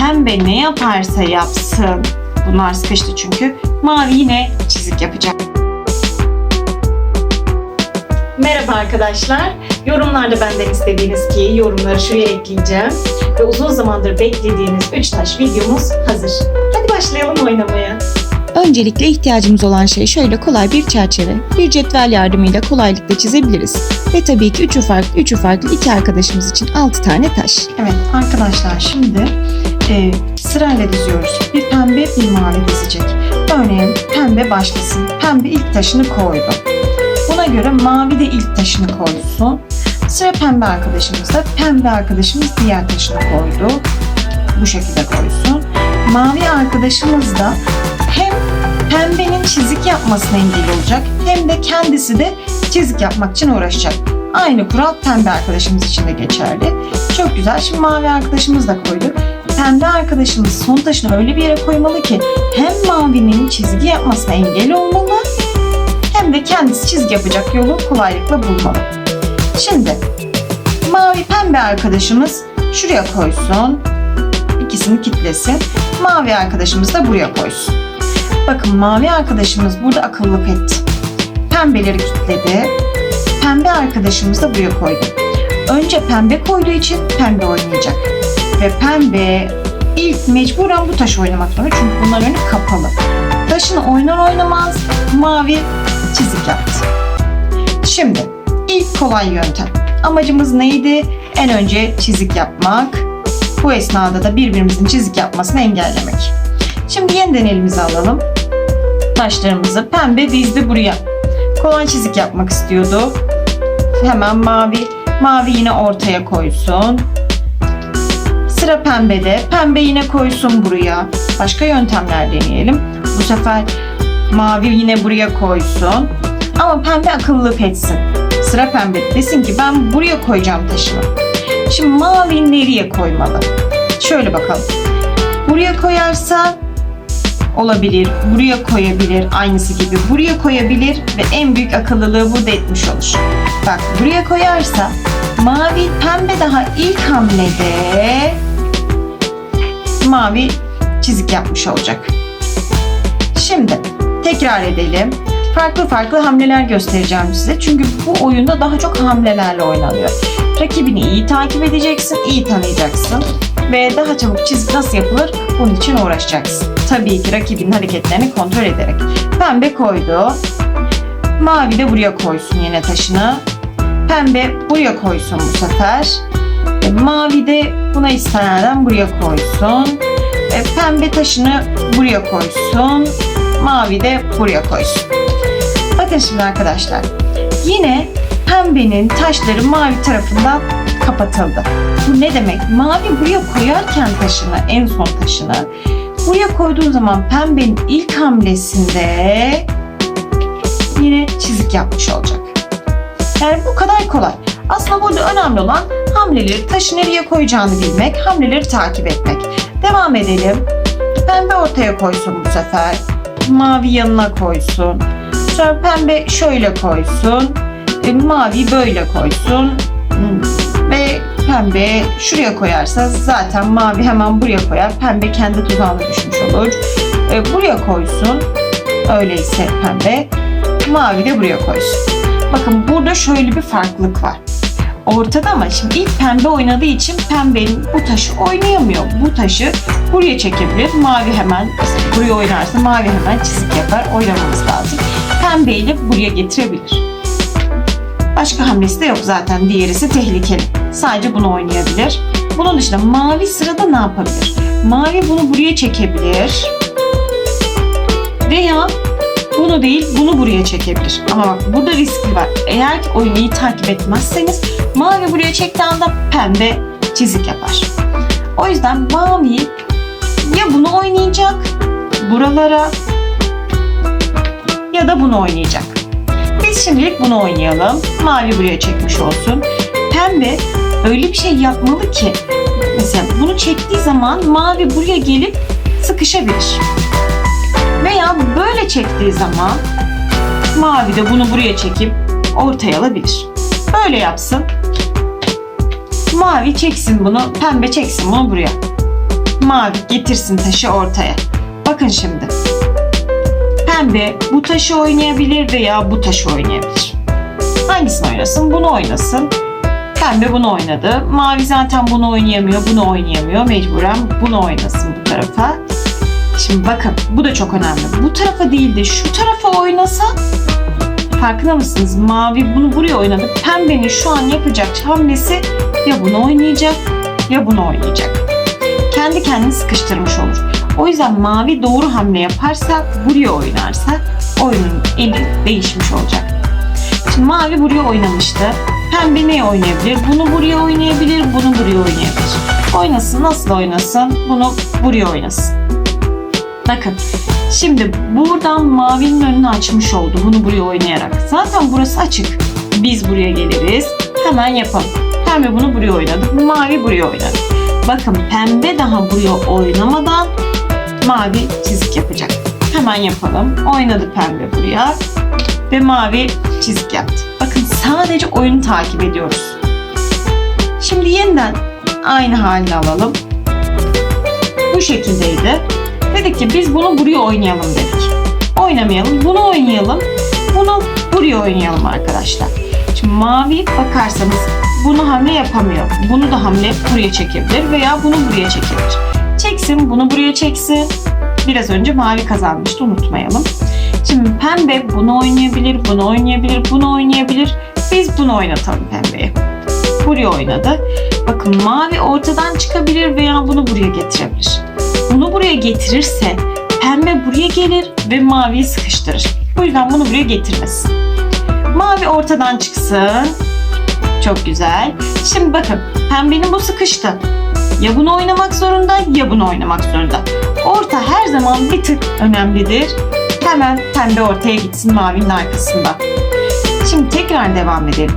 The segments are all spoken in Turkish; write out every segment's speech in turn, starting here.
pembe ne yaparsa yapsın. Bunlar sıkıştı çünkü. Mavi yine çizik yapacak. Merhaba arkadaşlar. Yorumlarda benden istediğiniz ki yorumları şuraya ekleyeceğim. Ve uzun zamandır beklediğiniz 3 taş videomuz hazır. Hadi başlayalım oynamaya. Öncelikle ihtiyacımız olan şey şöyle kolay bir çerçeve. Bir cetvel yardımıyla kolaylıkla çizebiliriz. Ve tabii ki üçü farklı, üçü farklı iki arkadaşımız için 6 tane taş. Evet arkadaşlar şimdi e, sırayla diziyoruz. Bir pembe bir mavi dizecek. Örneğin pembe başlasın. Pembe ilk taşını koydu. Buna göre mavi de ilk taşını koysun. Sıra pembe arkadaşımızda. Pembe arkadaşımız diğer taşını koydu. Bu şekilde koysun. Mavi arkadaşımız da hem pembenin çizik yapmasına engel olacak hem de kendisi de çizik yapmak için uğraşacak. Aynı kural pembe arkadaşımız için de geçerli. Çok güzel. Şimdi mavi arkadaşımız da koydu. Pembe arkadaşımız son taşını öyle bir yere koymalı ki hem mavinin çizgi yapmasına engel olmalı hem de kendisi çizgi yapacak yolu kolaylıkla bulmalı. Şimdi mavi pembe arkadaşımız şuraya koysun. İkisini kitlesin. Mavi arkadaşımız da buraya koysun. Bakın mavi arkadaşımız burada akıllılık etti. Pembeleri kitledi. Pembe arkadaşımız da buraya koydu. Önce pembe koyduğu için pembe oynayacak. Ve pembe ilk mecburen bu taşı oynamak zorunda çünkü bunların önü kapalı. Taşını oynar oynamaz mavi çizik yaptı. Şimdi ilk kolay yöntem. Amacımız neydi? En önce çizik yapmak. Bu esnada da birbirimizin çizik yapmasını engellemek. Şimdi yeniden elimize alalım. Taşlarımızı pembe dizdi buraya. Kolay çizik yapmak istiyordu. Hemen mavi. Mavi yine ortaya koysun. Sıra pembede. Pembe yine koysun buraya. Başka yöntemler deneyelim. Bu sefer mavi yine buraya koysun. Ama pembe akıllılık etsin. Sıra pembe desin ki ben buraya koyacağım taşımı. Şimdi mavi nereye koymalı? Şöyle bakalım. Buraya koyarsa olabilir. Buraya koyabilir. Aynısı gibi buraya koyabilir ve en büyük akıllılığı burada etmiş olur. Bak buraya koyarsa mavi pembe daha ilk hamlede mavi çizik yapmış olacak. Şimdi tekrar edelim. Farklı farklı hamleler göstereceğim size. Çünkü bu oyunda daha çok hamlelerle oynanıyor. Rakibini iyi takip edeceksin, iyi tanıyacaksın ve daha çabuk çizik nasıl yapılır bunun için uğraşacaksın. Tabii ki rakibin hareketlerini kontrol ederek. Pembe koydu. Mavi de buraya koysun yine taşını. Pembe buraya koysun bu sefer. Mavi de buna istinaden buraya koysun. E, Pembe taşını buraya koysun. Mavi de buraya koysun. Bakın şimdi arkadaşlar. Yine pembenin taşları mavi tarafından kapatıldı. Bu ne demek? Mavi buraya koyarken taşını, en son taşını buraya koyduğun zaman pembenin ilk hamlesinde yine çizik yapmış olacak. Yani bu kadar kolay. Aslında burada önemli olan hamleleri taşı nereye koyacağını bilmek, hamleleri takip etmek. Devam edelim. Pembe ortaya koysun bu sefer. Mavi yanına koysun. Sonra pembe şöyle koysun. E, mavi böyle koysun. Ve pembe şuraya koyarsa zaten mavi hemen buraya koyar. Pembe kendi tuzağına düşmüş olur. E, buraya koysun. Öyleyse pembe. Mavi de buraya koysun. Bakın burada şöyle bir farklılık var. Ortada ama şimdi ilk pembe oynadığı için pembenin bu taşı oynayamıyor. Bu taşı buraya çekebilir. Mavi hemen buraya oynarsa mavi hemen çizik yapar. Oynamamız lazım. Pembeyi de buraya getirebilir. Başka hamlesi de yok zaten. Diğerisi tehlikeli. Sadece bunu oynayabilir. Bunun dışında mavi sırada ne yapabilir? Mavi bunu buraya çekebilir. Veya bunu değil bunu buraya çekebilir. Ama bak burada riski var. Eğer ki oyunu iyi takip etmezseniz mavi buraya çektiği anda pembe çizik yapar. O yüzden mavi ya bunu oynayacak buralara ya da bunu oynayacak. Biz şimdilik bunu oynayalım. Mavi buraya çekmiş olsun. Pembe öyle bir şey yapmalı ki mesela bunu çektiği zaman mavi buraya gelip sıkışabilir. Veya böyle çektiği zaman mavi de bunu buraya çekip ortaya alabilir. Böyle yapsın. Mavi çeksin bunu, pembe çeksin bunu buraya. mavi getirsin taşı ortaya. Bakın şimdi. Pembe bu taşı oynayabilir veya bu taşı oynayabilir. Hangisini oynasın? Bunu oynasın. Pembe bunu oynadı. Mavi zaten bunu oynayamıyor, bunu oynayamıyor. Mecburen bunu oynasın bu tarafa. Şimdi bakın bu da çok önemli. Bu tarafa değil de şu tarafa oynasa farkında mısınız? Mavi bunu buraya oynadı. Pembenin şu an yapacak hamlesi ya bunu oynayacak ya bunu oynayacak. Kendi kendini sıkıştırmış olur. O yüzden mavi doğru hamle yaparsa buraya oynarsa oyunun eli değişmiş olacak. Şimdi mavi buraya oynamıştı. Pembe ne oynayabilir? Bunu buraya oynayabilir, bunu buraya oynayabilir. Oynasın, nasıl oynasın? Bunu buraya oynasın. Bakın, şimdi buradan mavinin önünü açmış oldu bunu buraya oynayarak. Zaten burası açık. Biz buraya geliriz. Hemen yapalım. Pembe bunu buraya oynadı. Mavi buraya oynadı. Bakın pembe daha buraya oynamadan mavi çizik yapacak. Hemen yapalım. Oynadı pembe buraya ve mavi çizik yaptı. Bakın sadece oyunu takip ediyoruz. Şimdi yeniden aynı haline alalım. Bu şekildeydi. Dedik ki biz bunu buraya oynayalım dedik. Oynamayalım, bunu oynayalım. Bunu buraya oynayalım arkadaşlar. Şimdi mavi bakarsanız bunu hamle yapamıyor. Bunu da hamle buraya çekebilir veya bunu buraya çekebilir. Çeksin, bunu buraya çeksin. Biraz önce mavi kazanmıştı unutmayalım. Şimdi pembe bunu oynayabilir, bunu oynayabilir, bunu oynayabilir. Biz bunu oynatalım pembeye. Buraya oynadı. Bakın mavi ortadan çıkabilir veya bunu buraya getirebilir. Buraya getirirse pembe buraya gelir ve maviyi sıkıştırır. Bu yüzden bunu buraya getirmesin. Mavi ortadan çıksın. Çok güzel. Şimdi bakın pembenin bu sıkıştı. Ya bunu oynamak zorunda ya bunu oynamak zorunda. Orta her zaman bir tık önemlidir. Hemen pembe ortaya gitsin mavinin arkasında. Şimdi tekrar devam edelim.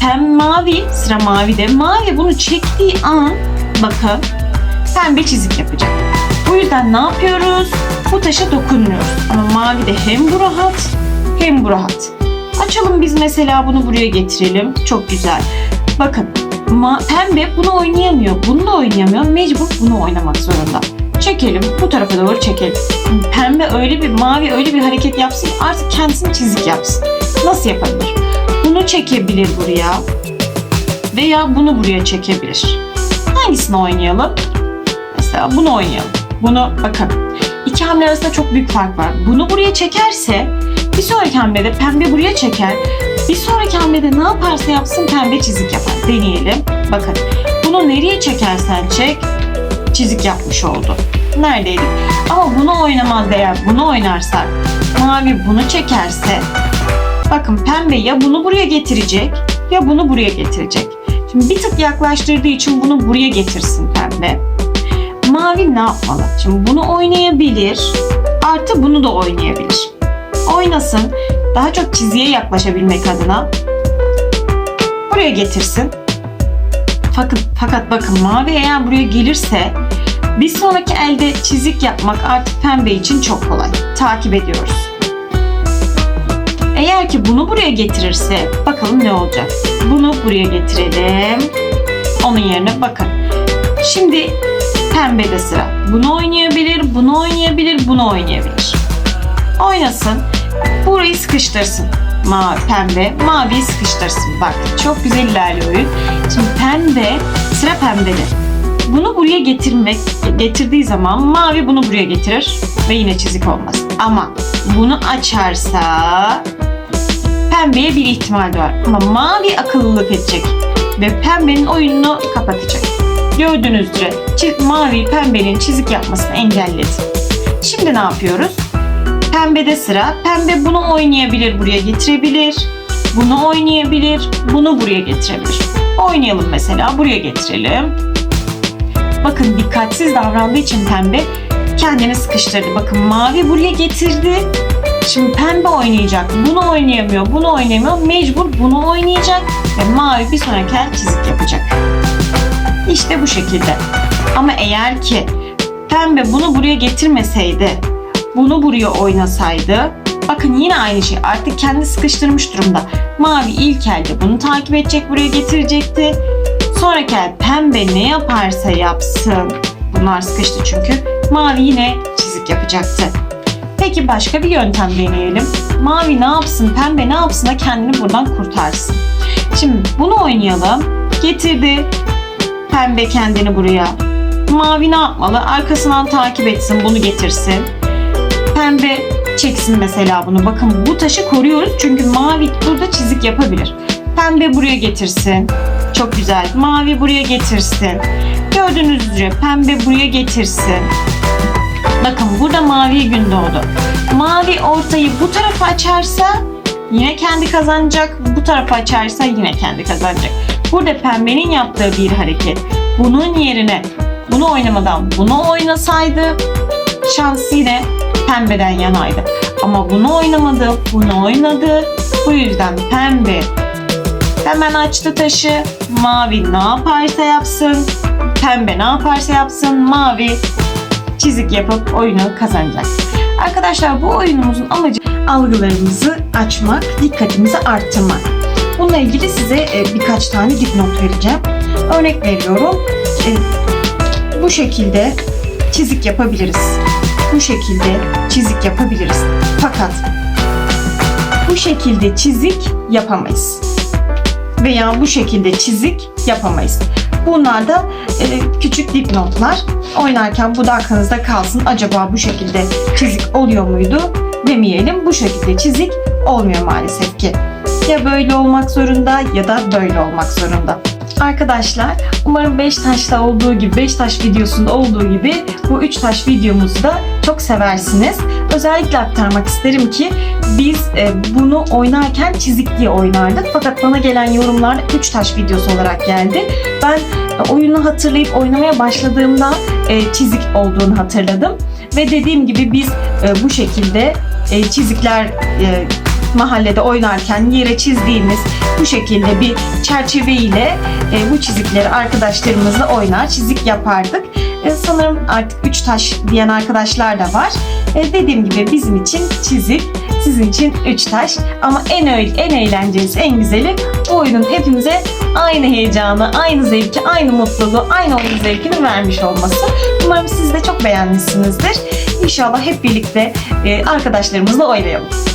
Pem mavi, sıra mavide. Mavi bunu çektiği an bakın pembe çizik yapacak. Bu yüzden ne yapıyoruz? Bu taşa dokunmuyoruz. Ama mavi de hem bu rahat hem bu rahat. Açalım biz mesela bunu buraya getirelim. Çok güzel. Bakın ma- pembe bunu oynayamıyor. Bunu da oynayamıyor. Mecbur bunu oynamak zorunda. Çekelim. Bu tarafa doğru çekelim. Pembe öyle bir mavi öyle bir hareket yapsın artık kendisini çizik yapsın. Nasıl yapabilir? Bunu çekebilir buraya. Veya bunu buraya çekebilir. Hangisini oynayalım? Bunu oynayalım. Bunu bakın. İki hamle arasında çok büyük fark var. Bunu buraya çekerse bir sonraki hamlede pembe buraya çeker. Bir sonraki hamlede ne yaparsa yapsın pembe çizik yapar. Deneyelim. Bakın. Bunu nereye çekersen çek çizik yapmış oldu. Neredeydik? Ama bunu oynamaz eğer bunu oynarsak mavi bunu çekerse bakın pembe ya bunu buraya getirecek ya bunu buraya getirecek. Şimdi bir tık yaklaştırdığı için bunu buraya getirsin pembe. Mavi ne yapmalı? Şimdi bunu oynayabilir. Artı bunu da oynayabilir. Oynasın. Daha çok çizgiye yaklaşabilmek adına buraya getirsin. Fakat, fakat bakın mavi eğer buraya gelirse bir sonraki elde çizik yapmak artık pembe için çok kolay. Takip ediyoruz. Eğer ki bunu buraya getirirse bakalım ne olacak. Bunu buraya getirelim. Onun yerine bakın. Şimdi pembede sıra. Bunu oynayabilir, bunu oynayabilir, bunu oynayabilir. Oynasın. Burayı sıkıştırsın. Mavi, pembe, maviyi sıkıştırsın. Bak çok güzel ilerliyor oyun. Şimdi pembe, sıra pembede. Bunu buraya getirmek, getirdiği zaman mavi bunu buraya getirir ve yine çizik olmaz. Ama bunu açarsa pembeye bir ihtimal var. Ama mavi akıllılık edecek ve pembenin oyununu kapatacak. Gördüğünüz üzere mavi pembenin çizik yapmasını engelledi. Şimdi ne yapıyoruz? Pembede sıra. Pembe bunu oynayabilir, buraya getirebilir. Bunu oynayabilir, bunu buraya getirebilir. Oynayalım mesela, buraya getirelim. Bakın dikkatsiz davrandığı için pembe kendini sıkıştırdı. Bakın mavi buraya getirdi. Şimdi pembe oynayacak. Bunu oynayamıyor, bunu oynayamıyor. Mecbur bunu oynayacak ve mavi bir sonraki el çizik yapacak. İşte bu şekilde. Ama eğer ki pembe bunu buraya getirmeseydi, bunu buraya oynasaydı, bakın yine aynı şey. Artık kendi sıkıştırmış durumda. Mavi ilk elde bunu takip edecek, buraya getirecekti. Sonraki el pembe ne yaparsa yapsın Bunlar sıkıştı çünkü. Mavi yine çizik yapacaktı. Peki başka bir yöntem deneyelim. Mavi ne yapsın, pembe ne yapsın da kendini buradan kurtarsın. Şimdi bunu oynayalım. Getirdi pembe kendini buraya. Mavi ne yapmalı? Arkasından takip etsin, bunu getirsin. Pembe çeksin mesela bunu. Bakın bu taşı koruyoruz çünkü mavi burada çizik yapabilir. Pembe buraya getirsin. Çok güzel. Mavi buraya getirsin. Gördüğünüz üzere pembe buraya getirsin. Bakın burada mavi gün doğdu. Mavi ortayı bu tarafa açarsa yine kendi kazanacak. Bu tarafa açarsa yine kendi kazanacak. Burada pembenin yaptığı bir hareket. Bunun yerine bunu oynamadan bunu oynasaydı şans yine pembeden yanaydı. Ama bunu oynamadı, bunu oynadı. Bu yüzden pembe hemen açtı taşı. Mavi ne yaparsa yapsın, pembe ne yaparsa yapsın, mavi çizik yapıp oyunu kazanacak. Arkadaşlar bu oyunumuzun amacı algılarımızı açmak, dikkatimizi arttırmak. Bununla ilgili size e, birkaç tane dipnot vereceğim. Örnek veriyorum. E, bu şekilde çizik yapabiliriz. Bu şekilde çizik yapabiliriz. Fakat bu şekilde çizik yapamayız. Veya bu şekilde çizik yapamayız. Bunlar da e, küçük dipnotlar. Oynarken bu da aklınızda kalsın. Acaba bu şekilde çizik oluyor muydu? Demeyelim. Bu şekilde çizik olmuyor maalesef ki. Ya böyle olmak zorunda ya da böyle olmak zorunda. Arkadaşlar umarım 5 taşta olduğu gibi 5 taş videosunda olduğu gibi bu 3 taş videomuzu da çok seversiniz. Özellikle aktarmak isterim ki biz e, bunu oynarken çizik diye oynardık. Fakat bana gelen yorumlar 3 taş videosu olarak geldi. Ben e, oyunu hatırlayıp oynamaya başladığımda e, çizik olduğunu hatırladım. Ve dediğim gibi biz e, bu şekilde e, çizikler e, mahallede oynarken yere çizdiğimiz bu şekilde bir çerçeve ile e, bu çizikleri arkadaşlarımızla oynar, çizik yapardık. E, sanırım artık 3 taş diyen arkadaşlar da var. E, dediğim gibi bizim için çizik, sizin için 3 taş. Ama en en eğlencelisi, en güzeli bu oyunun hepimize aynı heyecanı, aynı zevki, aynı mutluluğu, aynı oyun zevkini vermiş olması. Umarım siz de çok beğenmişsinizdir. İnşallah hep birlikte e, arkadaşlarımızla oynayalım.